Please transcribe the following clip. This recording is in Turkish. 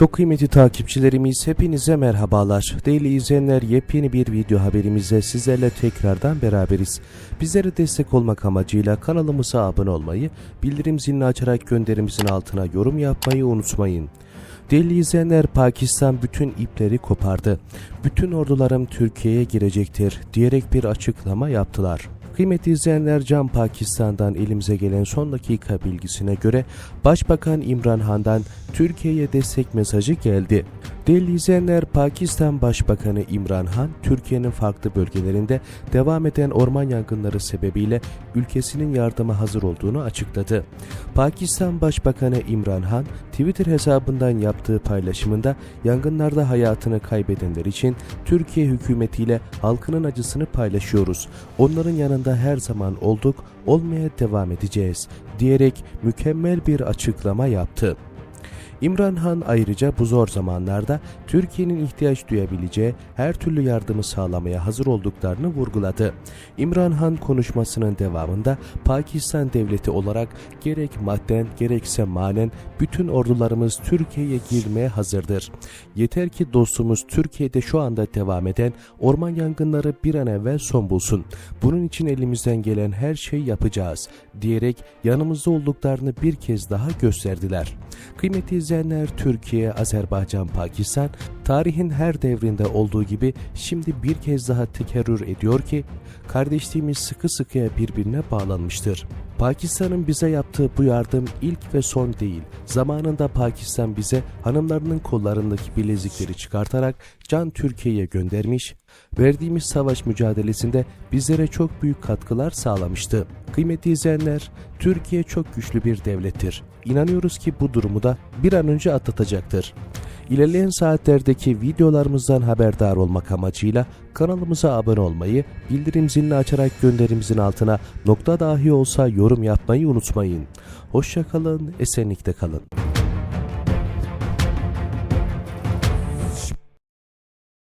Çok kıymetli takipçilerimiz hepinize merhabalar. Değerli izleyenler yepyeni bir video haberimizle sizlerle tekrardan beraberiz. Bizlere destek olmak amacıyla kanalımıza abone olmayı, bildirim zilini açarak gönderimizin altına yorum yapmayı unutmayın. Değerli izleyenler Pakistan bütün ipleri kopardı. Bütün ordularım Türkiye'ye girecektir diyerek bir açıklama yaptılar. Kıymetli izleyenler Can Pakistan'dan elimize gelen son dakika bilgisine göre Başbakan İmran Han'dan Türkiye'ye destek mesajı geldi. Değerli izleyenler Pakistan Başbakanı İmran Han, Türkiye'nin farklı bölgelerinde devam eden orman yangınları sebebiyle ülkesinin yardıma hazır olduğunu açıkladı. Pakistan Başbakanı İmran Han, Twitter hesabından yaptığı paylaşımında yangınlarda hayatını kaybedenler için Türkiye hükümetiyle halkının acısını paylaşıyoruz. Onların yanında her zaman olduk, olmaya devam edeceğiz diyerek mükemmel bir açıklama yaptı. İmran Han ayrıca bu zor zamanlarda Türkiye'nin ihtiyaç duyabileceği her türlü yardımı sağlamaya hazır olduklarını vurguladı. İmran Han konuşmasının devamında Pakistan devleti olarak gerek madden gerekse manen bütün ordularımız Türkiye'ye girmeye hazırdır. Yeter ki dostumuz Türkiye'de şu anda devam eden orman yangınları bir an evvel son bulsun. Bunun için elimizden gelen her şeyi yapacağız diyerek yanımızda olduklarını bir kez daha gösterdiler. Kıymetli izleyenler Türkiye, Azerbaycan, Pakistan tarihin her devrinde olduğu gibi şimdi bir kez daha tekerrür ediyor ki kardeşliğimiz sıkı sıkıya birbirine bağlanmıştır. Pakistan'ın bize yaptığı bu yardım ilk ve son değil. Zamanında Pakistan bize hanımlarının kollarındaki bilezikleri çıkartarak can Türkiye'ye göndermiş, verdiğimiz savaş mücadelesinde bizlere çok büyük katkılar sağlamıştı. Kıymetli izleyenler, Türkiye çok güçlü bir devlettir. İnanıyoruz ki bu durumu da bir an önce atlatacaktır. İlerleyen saatlerdeki videolarımızdan haberdar olmak amacıyla kanalımıza abone olmayı, bildirim zilini açarak gönderimizin altına nokta dahi olsa yorum yapmayı unutmayın. Hoşçakalın, esenlikte kalın.